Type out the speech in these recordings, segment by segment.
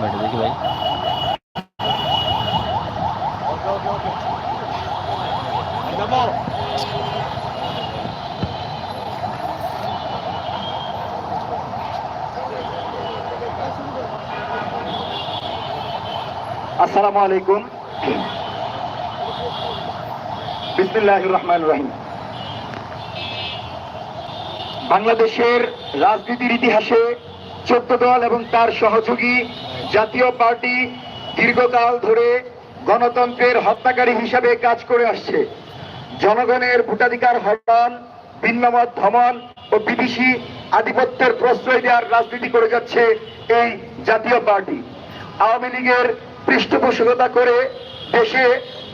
ব্যাটা দেখি ভাই আসসালামু আলাইকুম। রহমান রহিম। বাংলাদেশের রাজনীতির ইতিহাসে চোদ্দ দল এবং তার সহযোগী জাতীয় পার্টি দীর্ঘকাল ধরে গণতন্ত্রের হত্যাকারী হিসাবে কাজ করে আসছে। জনগণের ভোটাধিকার হরণ, ভিন্নমত ধমন ও বিদেশি আধিপত্যের প্রশ্রয় দেওয়ার রাজনীতি করে যাচ্ছে এই জাতীয় পার্টি। আওয়ামী লীগের পৃষ্ঠপোষকতা করে দেশে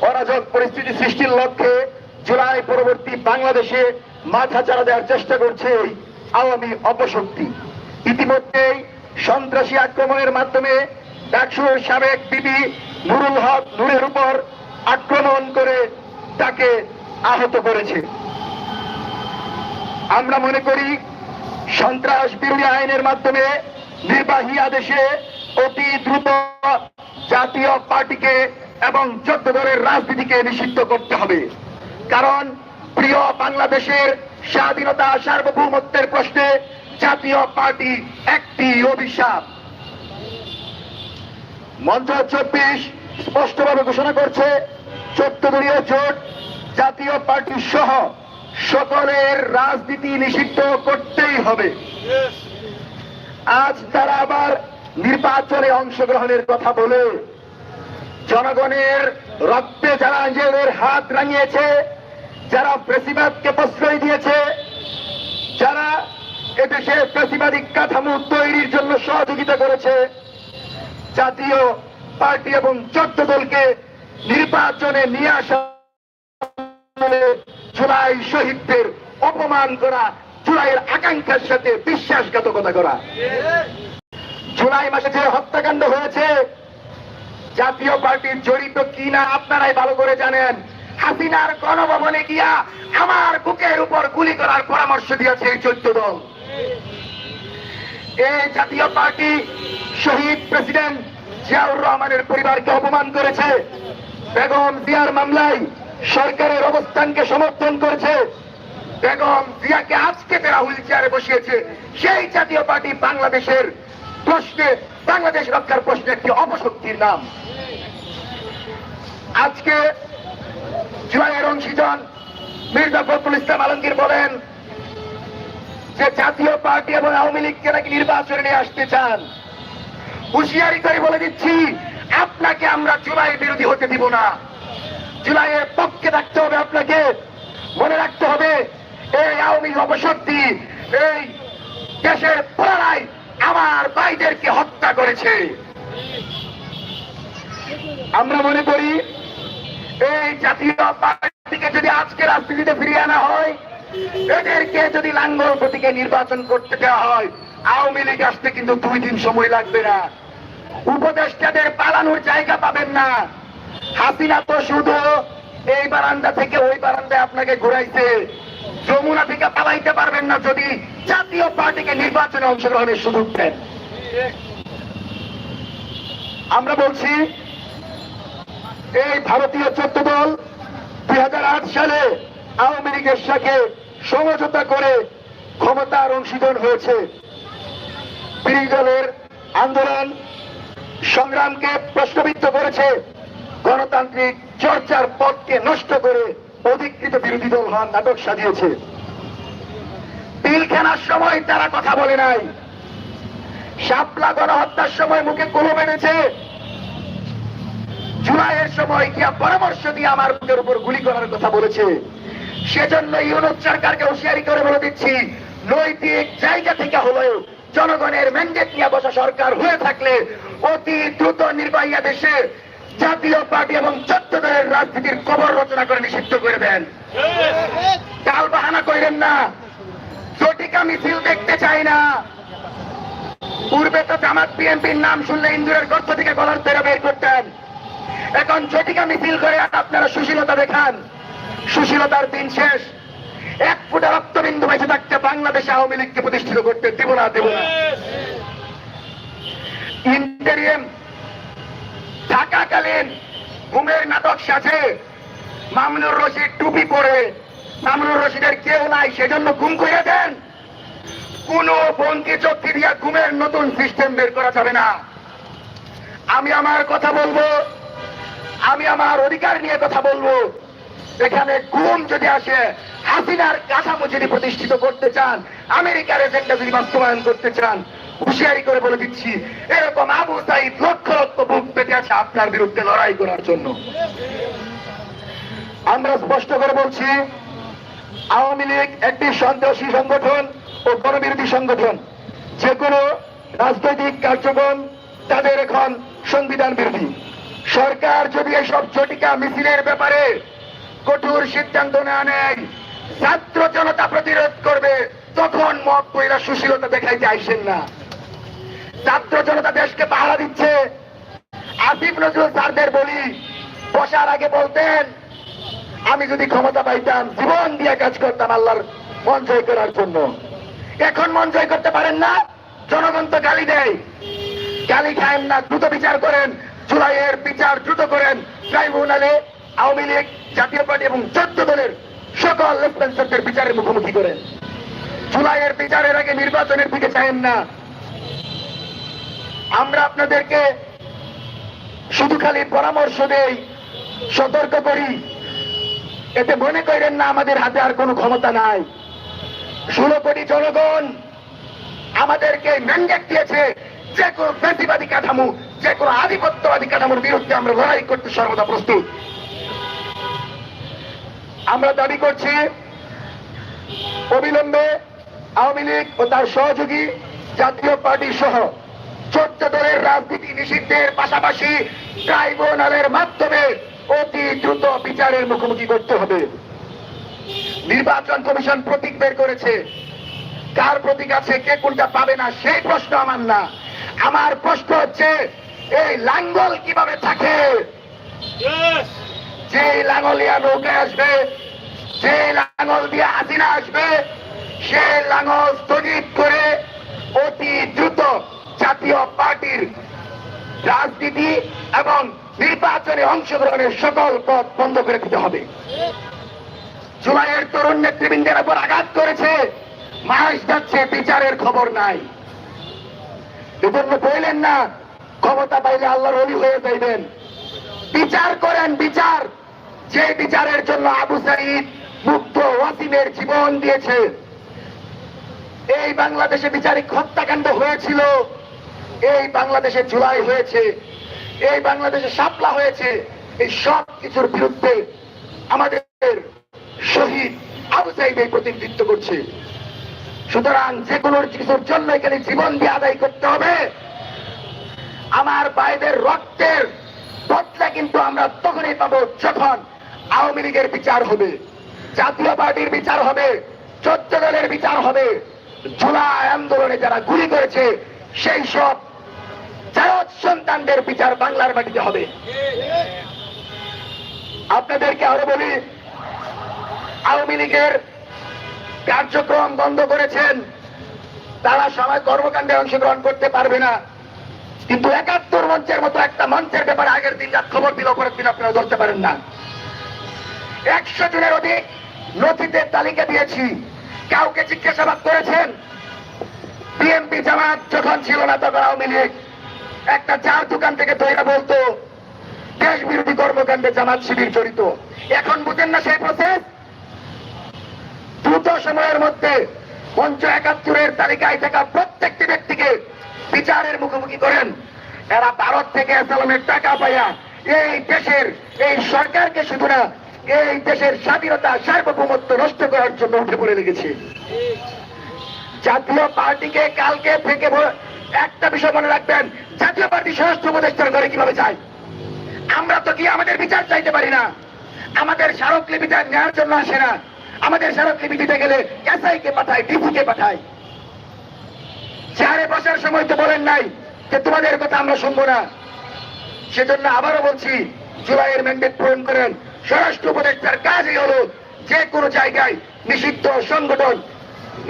অরাজক পরিস্থিতি সৃষ্টির লক্ষ্যে জুলাই পরবর্তী বাংলাদেশে মাথা চাড়া দেওয়ার চেষ্টা করছে এই আওয়ামী অপশক্তি। ইতিমধ্যেই সন্ত্রাসী আক্রমণের মাধ্যমে ডাকসুর সাবেক বিবি নুরুল হক নূরের উপর আক্রমণ করে তাকে আহত করেছে। আমরা মনে করি সন্ত্রাস বিরোধী আইনের মাধ্যমে নির্বাহী আদেশে অতি দ্রুত জাতীয় পার্টিকে এবং দলের রাজনীতিকে নিষিদ্ধ করতে হবে। কারণ প্রিয় বাংলাদেশের স্বাধীনতা সার্বভৌমত্বের প্রশ্নে জাতীয় পার্টি একটি অভিশাপ। মঞ্চ চব্বিশ স্পষ্টভাবে ঘোষণা করছে চোদ্দ দলীয় জোট, জাতীয় পার্টি সহ সকলের রাজনীতি নিষিদ্ধ করতেই হবে। আজ তারা আবার নির্বাচনে অংশগ্রহণের কথা বলে, জনগণের রক্তে যারা নিজেদের হাত রাঙিয়েছে, যারা প্রেসিবাদকে প্রশ্রয় দিয়েছে, যারা এদেশে প্রেসিবাদী কাঠামো তৈরির জন্য সহযোগিতা করেছে। জাতীয় পার্টি এবং চোদ্দ দলকে নির্বাচনে নিয়ে আসা জুলাই শহীদদের অপমান করা, জুলাইয়ের আকাঙ্ক্ষার সাথে বিশ্বাসঘাতকতা করা। জুলাই মাসে যে হত্যাকাণ্ড হয়েছে, জাতীয় পার্টির জড়িত কিনা আপনারাই ভালো করে জানেন। হাসিনার গণভবনে গিয়া আমার বুকের উপর গুলি করার পরামর্শ দিয়েছে এই চোদ্দ দল। এই জাতীয় পার্টি শহীদ প্রেসিডেন্ট জিয়াউর রহমানের পরিবারকে অপমান করেছে। বেগম জিয়ার মামলায় সরকারের অবস্থানকে সমর্থন করেছে। বেগম জিয়াকে আজকে তারা হুইল চেয়ারে বসিয়েছে, সেই জাতীয় পার্টি বাংলাদেশের প্রশ্নে, বাংলাদেশ রক্ষার প্রশ্নে একটি অপশক্তির নাম। আজকে জুলাইয়ের অংশীজন মির্জা ফখরুল ইসলাম আলমগীর বলেন যে জাতীয় পার্টি এবং আওয়ামী লীগকে নাকি নির্বাচনে নিয়ে আসতে চান, হুঁশিয়ারি করে বলে দিচ্ছি, আপনাকে আমরা জুলাই বিরোধী হতে দিব না। জুলাইয়ের পক্ষে থাকতে হবে আপনাকে। মনে রাখতে হবে, এই আওয়ামী অপশক্তি এই দেশের পুনরায় আমার ভাইদেরকে হত্যা করেছে। আমরা মনে করি, এই জাতীয় পার্টিকে যদি আজকে রাজনীতিতে ফিরিয়ে আনা হয় এদেরকে যদি লাঙ্গল প্রতীকে নির্বাচন করতে দেওয়া হয়, আওয়ামী লীগ আসতে কিন্তু দুই দিন সময় লাগবে না। উপদেষ্টাদের পালানোর জায়গা পাবেন না। হাসিনা তো শুধু এই বারান্দা থেকে ওই বারান্দায় আপনাকে ঘুরাইছে। যমুনা থেকে পালাইতে পারবেন না যদি জাতীয় পার্টিকে নির্বাচনে অংশগ্রহণের সুযোগ দেন। আমরা বলছি, এই ভারতীয় চোদ্দ দল দুই সালে আওয়ামী লীগের সাথে সমঝোতা করে ক্ষমতার অংশীদার হয়েছে। বিরোধী দলের আন্দোলন সংগ্রামকে প্রশ্নবিদ্ধ করেছে। গণতান্ত্রিক চর্চার পথকে নষ্ট করে অধিকৃত বিরোধী দল হওয়ার নাটক সাজিয়েছে। পিলখানার সময় তারা কথা বলে নাই। শাপলা গণহত্যার সময় মুখে কলম এনেছে জুলাইয়ের সময় গিয়া পরামর্শ দিয়ে আমার বুকের উপর গুলি করার কথা বলেছে। সেজন্য ইউনুস সরকারকে হুঁশিয়ারি করে বলে দিচ্ছি, নৈতিক জায়গা থেকে হলেও জনগণের ম্যান্ডেট নিয়ে বসা সরকার হয়ে থাকলে অতি দ্রুত নির্বাহী দেশে জাতীয় পার্টি এবং দলের রাজনীতির কবর রচনা করে নিষিদ্ধ করে দেন। কাল বাহানা করেন না, জটিকা মিছিল দেখতে চাই না। পূর্বে তো জামাত বিএনপির নাম শুনলে ইন্দুরের গর্ত থেকে গলার তেরা বের করতেন। এখন ঝটিকা মিছিল করে আপনারা সুশীলতা দেখান। সুশীলতার দিন শেষ। এক ফুটা রক্তবিন্দু বেঁচে থাকতে বাংলাদেশে আওয়ামী লীগকে প্রতিষ্ঠিত করতে দেব না দেব না। ইন্টেরিয়াম থাকাকালীন ঘুমের নাটক সাজে মামুনুর রশিদ টুপি পরে। মামুনুর রশিদের কেউ নাই, সেজন্য ঘুম করে দেন। কোন বন্দি চক্তি দিয়া ঘুমের নতুন সিস্টেম বের করা যাবে না। আমি আমার কথা বলব, আমি আমার অধিকার নিয়ে কথা বলব। এখানে ঘুম যদি আসে, হাসিনার কাঠামো যদি প্রতিষ্ঠিত করতে চান, আমেরিকার এজেন্ডা যদি বাস্তবায়ন করতে চান, হুঁশিয়ারি করে বলে দিচ্ছি, এরকম আবু সাইদ লক্ষ লক্ষ বুক পেতে আছে আপনার বিরুদ্ধে লড়াই করার জন্য। আমরা স্পষ্ট করে বলছি, আওয়ামী লীগ একটি সন্ত্রাসী সংগঠন ও গণবিরোধী সংগঠন। যে কোনো রাজনৈতিক কার্যক্রম তাদের এখন সংবিধান বিরোধী। সরকার যদি এসব চটিকা মিছিলের ব্যাপারে কঠোর সিদ্ধান্ত না নেয় ছাত্র জনতা প্রতিরোধ করবে, তখন মত পয়লা সুশীলতা দেখাইতে আইসেন না। ছাত্র জনতা দেশকে পাহারা দিচ্ছে। আসিফ নজরুল স্যারদের বলি, বসার আগে বলতেন, আমি যদি ক্ষমতা পাইতাম, জীবন দিয়ে কাজ করতাম আল্লাহর মন জয় করার জন্য। এখন মন জয় করতে পারেন না, জনগণ তো গালি দেয়। গালি খায়েন না, দ্রুত বিচার করেন, জুলাইয়ের বিচার দ্রুত করেন, ট্রাইব্যুনালে আওয়ামী লীগ, জাতীয় পার্টি এবং চোদ্দ দলের সকল লেফটেন্যান্টদের বিচারের মুখোমুখি করেন। জুলাইয়ের বিচারের আগে নির্বাচনের দিকে চাইেন না। আমরা আপনাদেরকে শুধু খালি পরামর্শ দেই, সতর্ক করি। এতে মনে করেন না আমাদের হাতে আর কোনো ক্ষমতা নাই। ষোলো কোটি জনগণ আমাদেরকে ম্যান্ডেট দিয়েছে, যে কোনো ফ্যাসিবাদী কাঠামো, যে কোনো আধিপত্যবাদী কাঠামোর বিরুদ্ধে আমরা লড়াই করতে সর্বদা প্রস্তুত। আমরা দাবি করছি অবিলম্বে আওয়ামী লীগ ও তার সহযোগী জাতীয় পার্টি সহ চোদ্দ দলের রাজনীতি নিষিদ্ধের পাশাপাশি ট্রাইব্যুনালের মাধ্যমে অতি দ্রুত বিচারের মুখোমুখি করতে হবে। নির্বাচন কমিশন প্রতীক বের করেছে। কার প্রতীক আছে, কে কোনটা পাবে না, সেই প্রশ্ন আমার না। আমার প্রশ্ন হচ্ছে, এই লাঙ্গল কীভাবে থাকে? যে লাঙ্গলিয়া নৌকায় আসবে যে লাঙ্গল দিয়ে হাসিনা আসবে, সে লাঙ্গল স্থগিত করে অতি দ্রুত জাতীয় পার্টির রাজনীতি এবং নির্বাচনে অংশগ্রহণের সকল পথ বন্ধ করে দিতে হবে। জুলাইয়ের তরুণ নেতৃবৃন্দের উপর আঘাত করেছে, মাস যাচ্ছে, বিচারের খবর নাই। এজন্য বললেন না, ক্ষমতা পাইলে আল্লাহর অলি হয়ে যাইবেন। বিচার করেন, বিচার। যে বিচারের জন্য আবু সাইদ মুক্ত ওয়াসিমের জীবন দিয়েছে। এই বাংলাদেশে বিচারিক হত্যাকাণ্ড হয়েছিল। এই বাংলাদেশে জুলাই হয়েছে। এই বাংলাদেশে সাপলা হয়েছে। এই সব কিছুর বিরুদ্ধে আমাদের শহীদ আবু সাইদ এই প্রতিনিধিত্ব করছে। সুতরাং যে কোনো কিছুর জন্য এখানে জীবন দিয়ে আদায় করতে হবে। আমার ভাইদের রক্তের বদলা কিন্তু আমরা তখনই পাবো যখন আওয়ামী লীগের বিচার হবে, জাতীয় পার্টির বিচার হবে, চোদ্দ দলের বিচার হবে। জুলাই আন্দোলনে যারা গুলি করেছে, সেই সব জায়জ সন্তানদের বিচার বাংলার মাটিতে হবে। আপনাদেরকে আরও বলি, আওয়ামী লীগের কার্যক্রম বন্ধ করেছেন, তারা সবাই কর্মকাণ্ডে অংশগ্রহণ করতে পারবে না। কিন্তু একাত্তর মঞ্চের মতো একটা মঞ্চের ব্যাপারে আগের দিন রাত খবর দিল পরের দিন আপনারা ধরতে পারেন না। একশো জনের অধিক নথিতে তালিকা দিয়েছি। কাউকে জিজ্ঞাসাবাদ করেছেন? বিএনপি জামাত যখন ছিল না তখন আওয়ামী লীগ একটা চার দোকান থেকে তৈরা বলতো দেশ বিরোধী কর্মকাণ্ডে জামাত শিবির জড়িত। এখন বুঝেন না সেই প্রসেস দ্রুত সময়ের মধ্যে পঞ্চ একাত্তরের তালিকায় থাকা প্রত্যেকটি ব্যক্তিকে বিচারের মুখোমুখি করেন। এরা ভারত থেকে অ্যাসালামের টাকা পাইয়া এই দেশের, এই সরকারকে শুধু না, এই দেশের স্বাধীনতা, সার্বভৌমত্ব নষ্ট করার জন্য উঠে পড়ে লেগেছে। জাতীয় পার্টিকে কালকে থেকে একটা বিষয় মনে রাখবেন, জাতীয় পার্টি স্বরাষ্ট্র উপদেষ্টার ঘরে কীভাবে যায়? আমরা তো কি আমাদের বিচার চাইতে পারি না। আমাদের স্মারকলিপিটা নেওয়ার জন্য আসে না। আমাদের স্মারকলিপি দিতে গেলে এসআই কে পাঠায় ডিসি কে পাঠায়। চেয়ারে বসার সময় তো বলেন নাই যে তোমাদের কথা আমরা শুনব না। সেজন্য আবারও বলছি, জুলাইয়ের ম্যান্ডেট পূরণ করেন। স্বরাষ্ট্র উপদেষ্টার কাজই হলো যে কোনো জায়গায় নিষিদ্ধ সংগঠন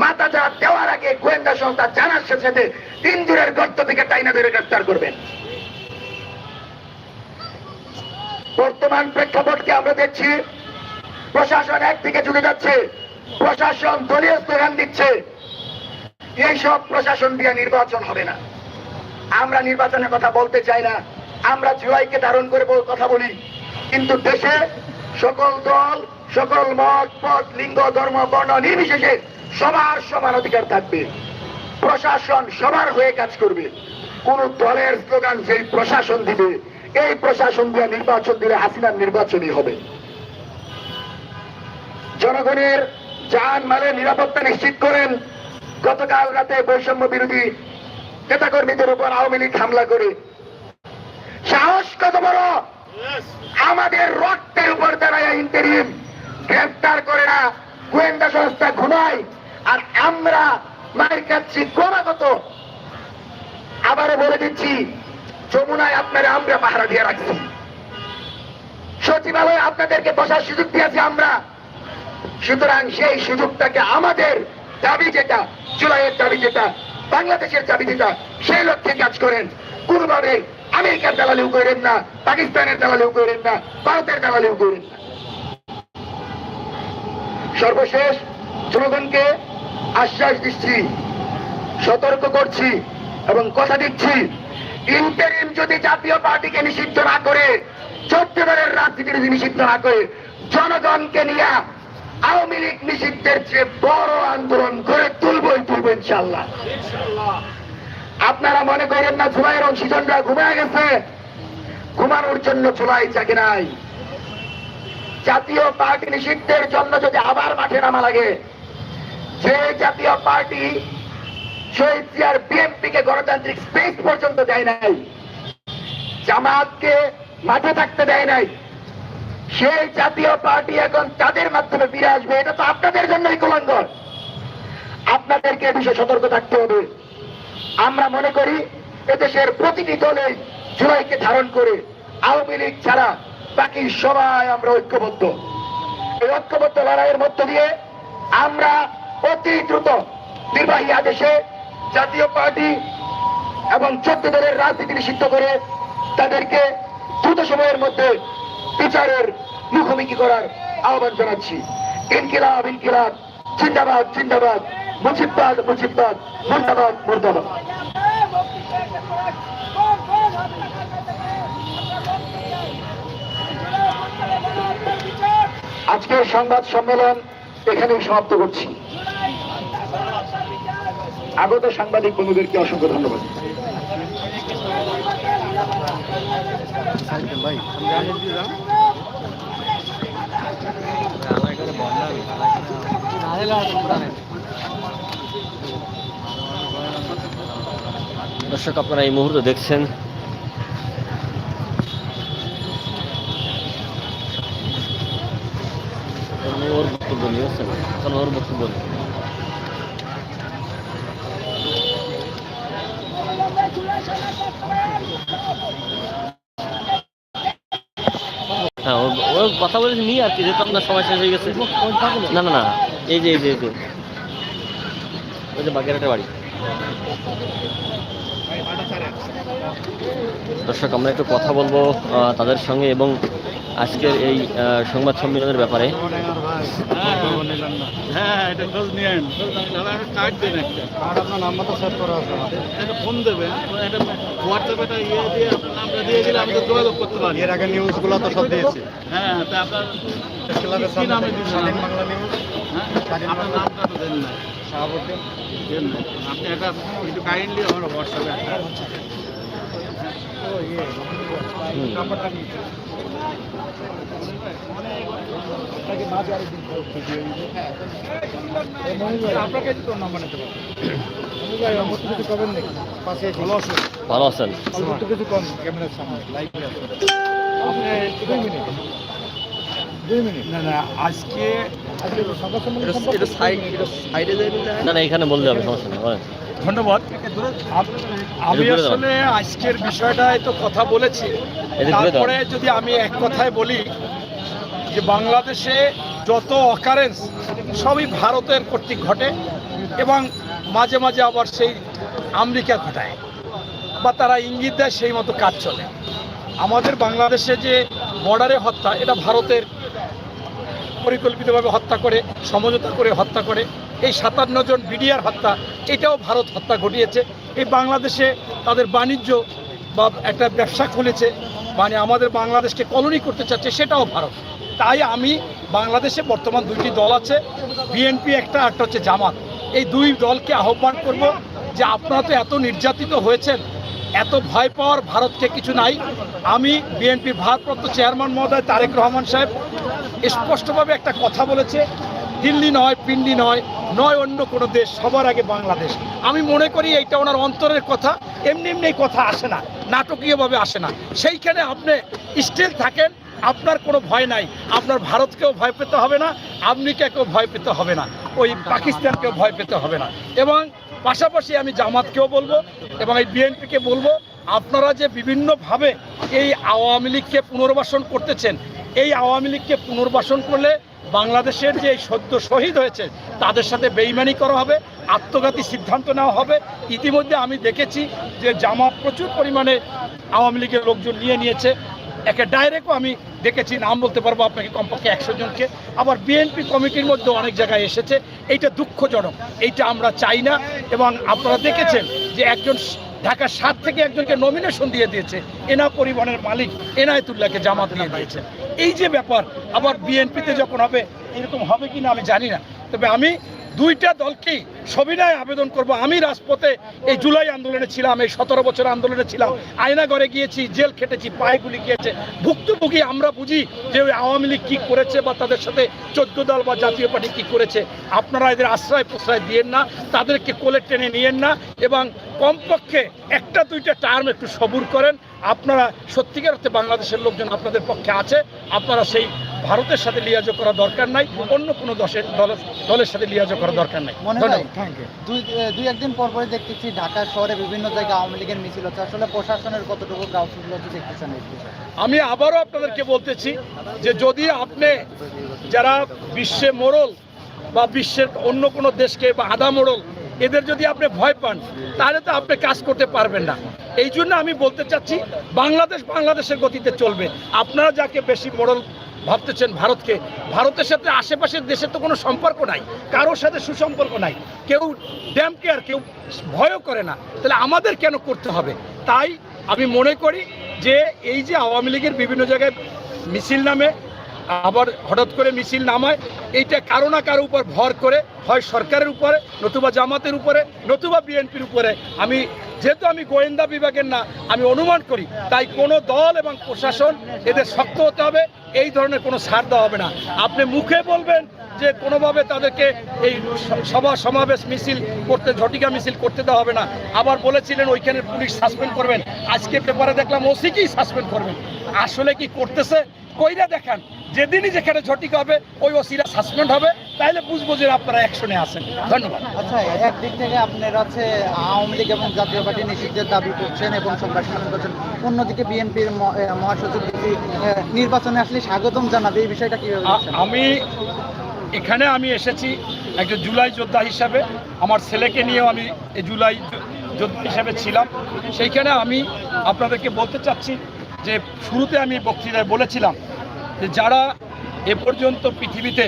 মাথা যা দেওয়ার আগে গোয়েন্দা সংস্থা জানার সাথে সাথে ইঞ্জুরের গর্ত থেকে টাইনা ধরে গ্রেফতার করবেন। বর্তমান প্রেক্ষাপটকে আমরা দেখছি, প্রশাসন একদিকে ঝুঁকে যাচ্ছে, প্রশাসন দলীয় স্লোগান দিচ্ছে। এইসব প্রশাসন দিয়ে নির্বাচন হবে না। আমরা নির্বাচনের কথা বলতে চাই না। আমরা জুলাইকে ধারণ করে কথা বলি। কিন্তু দেশে সকল দল, সকল মত, পথ, লিঙ্গ, ধর্ম, বর্ণ নির্বিশেষে সবার সমান অধিকার থাকবে। প্রশাসন সবার হয়ে কাজ করবে। কোন দলের স্লোগান সেই প্রশাসন দিবে। এই প্রশাসন দিয়ে নির্বাচন দিলে হাসিনার নির্বাচনই হবে। জনগণের যান মালের নিরাপত্তা নিশ্চিত করেন। গতকাল রাতে বৈষম্য বিরোধী নেতাকর্মীদের উপর আওয়ামী লীগ হামলা করে। সাহস কত বড়? আমাদের রক্তের উপর দাঁড়ায় ইন্টারিম গ্রেফতার করে না গোয়েন্দা সংস্থা ঘুমায় আর আমরা মায়ের কাছে ক্রমাগত। আবারও বলে দিচ্ছি যমুনায় আপনারা আমরা পাহারা দিয়ে রাখছি। সচিবালয়ে আপনাদেরকে বসার সুযোগ দিয়েছি আমরা। সুতরাং সেই সুযোগটাকে আমাদের দাবি যেটা, জুলাইয়ের দাবি যেটা, বাংলাদেশের দাবি যেটা, সেই লক্ষ্যে কাজ করেন। কোনোভাবে আমেরিকার দালালিও করেন না, পাকিস্তানের দালালিও করেন না, ভারতের দালালিও করেন না। সর্বশেষ জনগণকে আশ্বাস দিচ্ছি, সতর্ক করছি এবং কথা দিচ্ছি, ইন্টারিম যদি জাতীয় পার্টিকে নিষিদ্ধ না করে, চোদ্দ রাজনীতি যদি নিষিদ্ধ না করে, জনগণকে নিয়ে আওয়ামী লীগ নিষিদ্ধের চেয়ে বড় আন্দোলন করে তুলবই তুলবো ইনশাল্লাহ আপনারা মনে করেন না জুলাইয়ের অংশীজনরা ঘুমায় গেছে? ঘুমানোর জন্য জুলাই জাগে নাই? জাতীয় পার্টি নিষিদ্ধের জন্য যদি আবার মাঠে নামা লাগে, যে জাতীয় পার্টি শহীদ জিয়ার বিএনপি কে গণতান্ত্রিক স্পেস পর্যন্ত দেয় নাই, জামাতকে মাঠে থাকতে দেয় নাই সেই জাতীয় পার্টি এখন তাদের মাধ্যমে ফিরে আসবে। এটা তো আপনাদের জন্যই কুলঙ্গর। আপনাদেরকে বিষয়ে সতর্ক থাকতে হবে। আমরা মনে করি, এদেশের প্রতিটি দলে জুলাইকে ধারণ করে আওয়ামী লীগ ছাড়া বাকি সবাই আমরা ঐক্যবদ্ধ। এই ঐক্যবদ্ধ লড়াইয়ের মধ্য দিয়ে আমরা অতি দ্রুত নির্বাহী আদেশে জাতীয় পার্টি এবং চোদ্দ দলের রাজনীতি নিষিদ্ধ করে তাদেরকে দ্রুত সময়ের মধ্যে বিচারের মুখোমুখি করার আহ্বান জানাচ্ছি। ইনকিলাব ইনকিলাব। জিন্দাবাদ জিন্দাবাদ। মুজিববাদ মুজিববাদ। মুর্দাবাদ মুর্দাবাদ। আজকের সংবাদ সম্মেলন এখানেই সমাপ্ত করছি। আগত সাংবাদিক বন্ধুদেরকে অসংখ্য ধন্যবাদ। দর্শক আপনারা এই মুহূর্তে দেখছেন। ওর বক্তব্য নিয়ে ওর বক্তব্য নেই হ্যাঁ ও ও কথা বলে নিয়ে আর কি, যেহেতু আপনার সময় শেষ হয়ে গেছে। না না না, এই যে এই যে এই যে। ওই যে বাগেরহাটের বাড়ি। দর্শক, আমরা একটু কথা বলব তাদের সঙ্গে এবং আজকের এই সংবাদ সম্মেলনের ব্যাপারে। হ্যাঁ এটা খোঁজ নিয়েন একটা কার্ড দেন একটা আর আপনার নাম্বার তো সেভ করা আছে একটা ফোন দেবেন একটা হোয়াটসঅ্যাপে একটা ইয়ে দিয়ে আপনার নামটা দিয়ে দিলে আমি তো যোগাযোগ করতে পারি এর আগে নিউজগুলো তো সব দিয়েছি হ্যাঁ তা আপনার কি নামে থেকে স্বাধীন বাংলা নিউজ হ্যাঁ আপনার নামটা তো দেন না শাহাবুদ্দিন দেন না আপনি একটা একটু কাইন্ডলি আমার হোয়াটসঅ্যাপে হুম। নাম্বারটা নিয়ে ভালো আছেন? কিছু কম ক্যামেরার সামনে লাইভ আছে। আপনি দুই মিনিট। না না আজকে আজকে সংবাদ সম্মেলন সম্পর্কে না? না এখানে বলতে হবে সমস্যা নেই ধন্যবাদ। আমি। আসলে আজকের বিষয়টায় তো কথা বলেছি। তারপরে যদি আমি এক কথায় বলি যে বাংলাদেশে যত অকারেন্স সবই ভারতের কর্তৃক ঘটে এবং মাঝে মাঝে আবার সেই আমেরিকা ঘটায় বা তারা ইঙ্গিত দেয় সেই মতো কাজ চলে। আমাদের বাংলাদেশে যে বর্ডারে হত্যা এটা ভারতের পরিকল্পিতভাবে হত্যা করে, সমঝোতা করে হত্যা করে, এই সাতান্ন জন বিডিআর হত্যা, এটাও ভারত হত্যা ঘটিয়েছে। এই বাংলাদেশে তাদের বাণিজ্য বা একটা ব্যবসা খুলেছে মানে আমাদের বাংলাদেশকে কলোনি করতে চাচ্ছে, সেটাও ভারত। তাই আমি বাংলাদেশে বর্তমান দুইটি দল আছে, বিএনপি একটা একটা হচ্ছে জামাত। এই দুই দলকে আহ্বান করব যে আপনারা তো এত নির্যাতিত হয়েছেন, এত ভয় পাওয়ার ভারতকে কিছু নাই। আমি বিএনপির ভারপ্রাপ্ত চেয়ারম্যান মহোদয় তারেক রহমান সাহেব স্পষ্টভাবে একটা কথা বলেছে, দিল্লি নয়, পিন্ডি নয় নয় অন্য কোনো দেশ, সবার আগে বাংলাদেশ। আমি মনে করি এইটা ওনার অন্তরের কথা, এমনি এমনি কথা আসে না, নাটকীয়ভাবে আসে না। সেইখানে আপনি স্টিল থাকেন, আপনার কোনো ভয় নাই, আপনার ভারতকেও ভয় পেতে হবে না, আমেরিকাকেও ভয় পেতে হবে না, ওই পাকিস্তানকেও ভয় পেতে হবে না। এবং পাশাপাশি আমি জামাতকেও বলব এবং এই বিএনপিকে বলব, আপনারা যে বিভিন্নভাবে এই আওয়ামী লীগকে পুনর্বাসন করতেছেন এই আওয়ামী লীগকে পুনর্বাসন করলে বাংলাদেশের যে সদ্য শহীদ হয়েছে, তাদের সাথে বেইমানি করা হবে, আত্মঘাতী সিদ্ধান্ত নেওয়া হবে। ইতিমধ্যে আমি দেখেছি যে জামা প্রচুর পরিমাণে আওয়ামী লীগের লোকজন নিয়ে নিয়েছে। একে ডাইরেক্টও আমি দেখেছি, নাম বলতে পারব আপনাকে কমপক্ষে একশো জনকে। আবার বিএনপি কমিটির মধ্যে অনেক জায়গায় এসেছে। এইটা দুঃখজনক, এইটা আমরা চাই না। এবং আপনারা দেখেছেন যে একজন ঢাকা সাত থেকে একজনকে নমিনেশন দিয়ে দিয়েছে। এনা পরিবহনের মালিক এনায়েতুল্লাহকে জামাত দিয়ে দিয়েছে। এই যে ব্যাপার, আবার বিএনপিতে যখন হবে, এরকম হবে কি না আমি জানি না। তবে আমি দুইটা দলকেই সবিনয় আবেদন করব? আমি রাজপথে এই জুলাই আন্দোলনে ছিলাম, এই সতেরো বছর আন্দোলনে ছিলাম। আয়নাগরে গিয়েছি, জেল খেটেছি, পায়ে গুলি গিয়েছে ভুক্তভোগী আমরা বুঝি যে ওই আওয়ামী লীগ কী করেছে বা তাদের সাথে চোদ্দ দল বা জাতীয় পার্টি কী করেছে। আপনারা এদের আশ্রয় প্রশ্রয় দিয়েন না, তাদেরকে কোলে টেনে নিয়েন না এবং কমপক্ষে একটা দুইটা টার্ম একটু সবুর করেন। আপনারা সত্যিকার অর্থে বাংলাদেশের লোকজন আপনাদের পক্ষে আছে, আপনারা সেই ভারতের সাথে লিয়াজো করা দরকার নাই অন্য কোনো দশের দলের দলের সাথে লিয়াজো করা দরকার নাই। ধন্যবাদ। থ্যাংক ইউ দুই দুই একদিন পর পরে দেখতেছি ঢাকা শহরে বিভিন্ন জায়গায় আওয়ামী লীগের মিছিল হচ্ছে। আসলে প্রশাসনের কতটুকু গাফিলতি দেখতেছেন আমি আবারও আপনাদেরকে বলতেছি যে যদি আপনি যারা বিশ্বে মোড়ল বা বিশ্বের অন্য কোনো দেশকে বা আধা মোড়ল এদের যদি আপনি ভয় পান তাহলে তো আপনি কাজ করতে পারবেন না। এই জন্য আমি বলতে চাচ্ছি বাংলাদেশ বাংলাদেশের গতিতে চলবে। আপনারা যাকে বেশি মোড়ল ভাবতেছেন ভারতকে। ভারতের সাথে আশেপাশের দেশের তো কোনো সম্পর্ক নাই, কারোর সাথে সুসম্পর্ক নাই। কেউ ড্যাম কেয়ার কেউ ভয়ও করে না। তাহলে আমাদের কেন করতে হবে? তাই আমি মনে করি যে এই যে আওয়ামী লীগের বিভিন্ন জায়গায় মিছিল নামে আবার হঠাৎ করে মিছিল নামায়। এইটা কারও না কারও উপর ভর করে, হয় সরকারের উপরে, নতুবা জামাতের উপরে, নতুবা বিএনপির উপরে। আমি, যেহেতু আমি গোয়েন্দা বিভাগের না, আমি অনুমান করি, তাই কোনো দল এবং প্রশাসন এদের শক্ত হতে হবে, এই ধরনের কোনো ছাড় দেওয়া হবে না। আপনি মুখে বলবেন যে কোনোভাবে তাদেরকে এই সভা, সমাবেশ মিছিল করতে, ঝটিকা মিছিল করতে দেওয়া হবে না। আবার বলেছিলেন ওইখানে পুলিশ সাসপেন্ড করবেন। আজকে পেপারে দেখলাম ওসিকেই সাসপেন্ড করবেন। আসলে কি করতেছে? কইরা দেখান যেদিনই যেখানে ঝটিকা হবে ওই ওসিরা সাসপেন্ড হবে তাহলে বুঝব যে আপনারা অ্যাকশনে আসেন ধন্যবাদ। আচ্ছা একদিক থেকে আপনার আছে আওয়ামী লীগ এবং জাতীয় পার্টি নিষিদ্ধের দাবি করছেন এবং সমর্থন করছেন। অন্যদিকে বিএনপির মহাসচিব যদি, নির্বাচনে আসলে স্বাগতম জানাবে এই বিষয়টা কীভাবে? আমি এখানে আমি এসেছি একজন জুলাই যোদ্ধা হিসাবে। আমার ছেলেকে নিয়েও আমি এই জুলাই যোদ্ধা হিসাবে ছিলাম। সেইখানে আমি আপনাদেরকে বলতে চাচ্ছি যে শুরুতে আমি বক্তৃতায় বলেছিলাম যে যারা এ পর্যন্ত পৃথিবীতে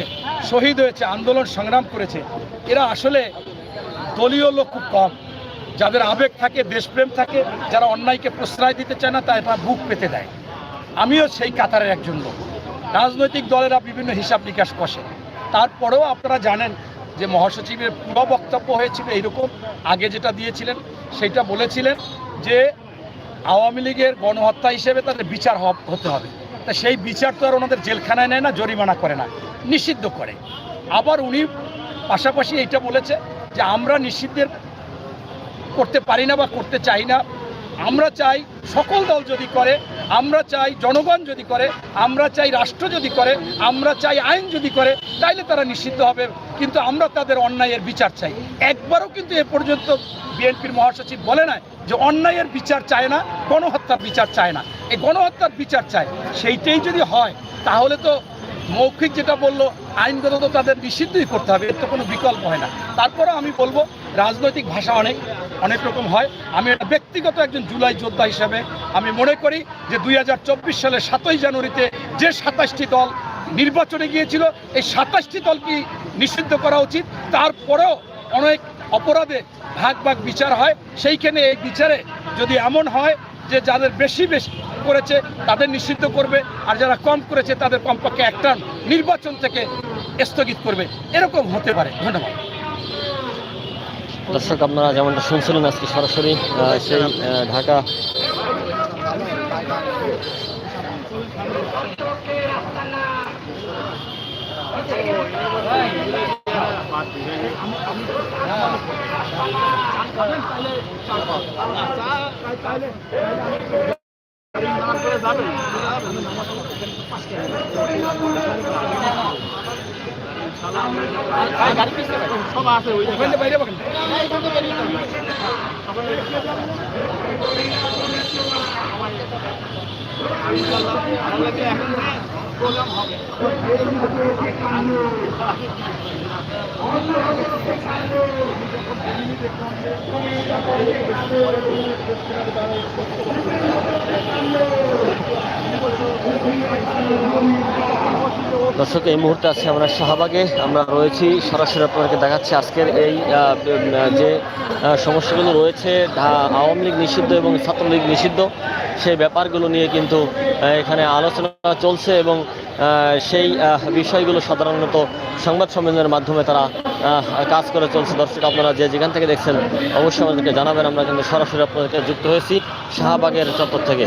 শহীদ হয়েছে, আন্দোলন সংগ্রাম করেছে, এরা আসলে দলীয় লোক খুব কম। যাদের আবেগ থাকে, দেশপ্রেম থাকে, যারা অন্যায়কে প্রশ্রয় দিতে চায় না তা এটা বুক পেতে দেয়। আমিও সেই কাতারের একজন লোক। রাজনৈতিক দলেরা বিভিন্ন হিসাব নিকাশ কষে। তারপরেও আপনারা জানেন যে মহাসচিবের পুরো বক্তব্য হয়েছিল এইরকম। আগে যেটা দিয়েছিলেন, সেটা বলেছিলেন যে আওয়ামী লীগের গণহত্যা হিসেবে তাদের বিচার হতে হবে। তা সেই বিচার তো আর ওনাদের জেলখানায় নেয় না, জরিমানা করে না, নিষিদ্ধ করে। আবার উনি পাশাপাশি এইটা বলেছে যে আমরা নিষিদ্ধের করতে পারি না বা করতে চাই না। আমরা চাই সকল দল যদি করে আমরা চাই জনগণ যদি করে, আমরা চাই রাষ্ট্র যদি করে, আমরা চাই আইন যদি করে, তাইলে তারা নিষিদ্ধ হবে। কিন্তু আমরা তাদের অন্যায়ের বিচার চাই। একবারও কিন্তু এ পর্যন্ত বিএনপির মহাসচিব বলে না যে অন্যায়ের বিচার চায় না, গণহত্যার বিচার চায় না। এই গণহত্যার বিচার চায়। সেইটাই যদি হয়, তাহলে তো মৌখিক যেটা বলল, আইনগত তো তাদের নিষিদ্ধই করতে হবে, এর তো কোনো বিকল্প হয় না। তারপরে আমি বলব রাজনৈতিক ভাষা অনেক অনেক রকম হয়। আমি একটা ব্যক্তিগত একজন জুলাই যোদ্ধা হিসাবে আমি মনে করি যে দুই হাজার চব্বিশ সালের সাতই জানুয়ারিতে যে সাতাশটি দল নির্বাচনে গিয়েছিল, এই সাতাশটি দলকে নিষিদ্ধ করা উচিত। তারপরেও অনেক অপরাধে ভাগ ভাগ বিচার হয়। সেইখানে এই বিচারে যদি এমন হয় যে যাদের বেশি বেশি করেছে তাদের নিষিদ্ধ করবে, আর যারা কম করেছে তাদের কমপক্ষে একটা নির্বাচন থেকে স্থগিত করবে। এরকম হতে পারে। ধন্যবাদ। দর্শক আপনারা যেমনটা শুনছিলেন আজকে সরাসরি সেই আহ, ঢাকা ওখানে বাইরে বাগান দর্শক, এই মুহূর্তে আছি আমরা শাহবাগে। আমরা রয়েছি, সরাসরি আপনাদেরকে দেখাচ্ছি আজকের এই যে সমস্যাগুলো রয়েছে আওয়ামী লীগ নিষিদ্ধ এবং ছাত্রলীগ নিষিদ্ধ, সেই ব্যাপারগুলো নিয়ে কিন্তু এখানে আলোচনা চলছে এবং সেই বিষয়গুলো সাধারণত সংবাদ সম্মেলনের মাধ্যমে তারা কাজ করে চলছে। দর্শক, আপনারা যে যেখান থেকে দেখছেন, অবশ্যই আমাদেরকে জানাবেন। আমরা কিন্তু সরাসরি আপনাদেরকে যুক্ত হয়েছি শাহবাগের চত্বর থেকে।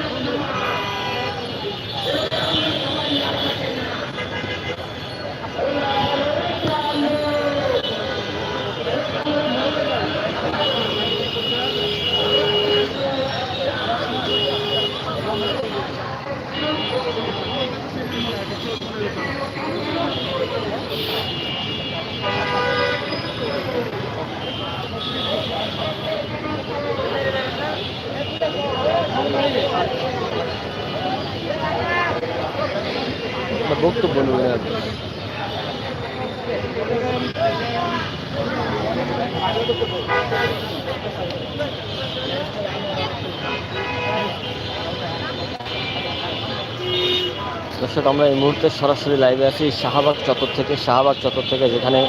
বক্তব্য নেবেন দর্শক, আমরা এই মুহূর্তে সরাসরি লাইভে আছি, শাহবাগ চত্বর থেকে, শাহবাগ চত্বর থেকে যেখানে